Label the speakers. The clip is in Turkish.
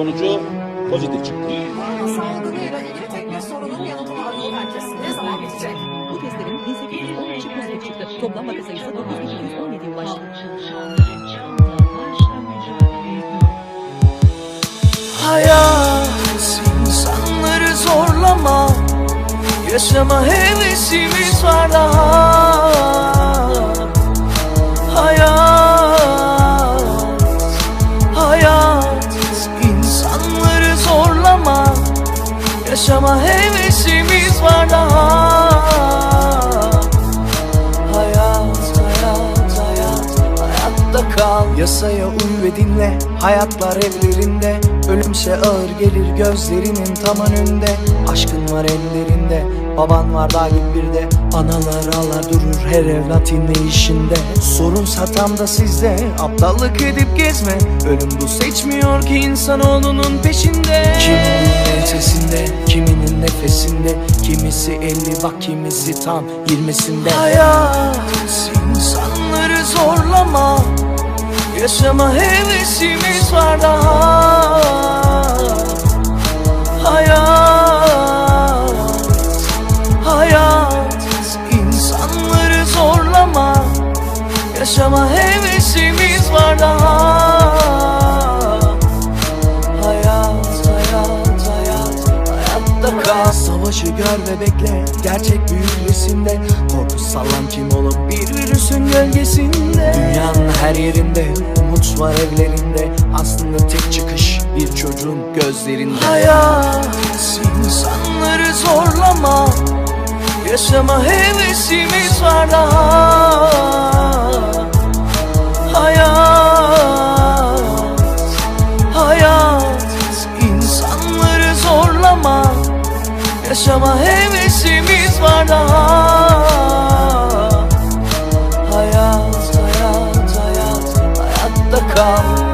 Speaker 1: sonucu pozitif çıktı.
Speaker 2: Salgınıyla ilgili tek bir sorunun yanıtını arıyor herkes. Ne zaman bitecek?
Speaker 3: Bu testlerin 1813'ü pozitif çıktı. Toplam vaka sayısı 9217'ye ulaştı.
Speaker 4: Hayat insanları zorlama Yaşama hevesimiz var daha Yaşama hevesimiz var daha. Hayat, hayat, hayat, hayatta kal. Yasaya uy ve dinle, hayatlar evlerinde. Ölümse ağır gelir gözlerinin tam önünde. Aşkın var ellerinde, baban var dahil bir de. Analar ağlar durur her evlat inleyişinde Sorunsa tam da sizde, aptallık edip gezme. Ölüm bu seçmiyor ki insanoğlunun peşinde. Ensesinde, kiminin nefesinde Kimisi elli bak kimisi tam yirmisinde. Hayat insanları zorlama Yaşama hevesimiz var daha. Hayat Hayat. İnsanları zorlama Yaşama hevesimiz var daha Savaşı gör ve bekle, gerçek büyük resimde Korku sallan kim olup bir virüsün gölgesinde. Dünyanın her yerinde, umut var evlerinde. Aslında tek çıkış bir çocuğun gözlerinde. Hayat, insanları zorlama. Yaşama hevesimiz var daha Yaşama hevesimiz var daha. Hayat, hayat, hayat, hayatta kal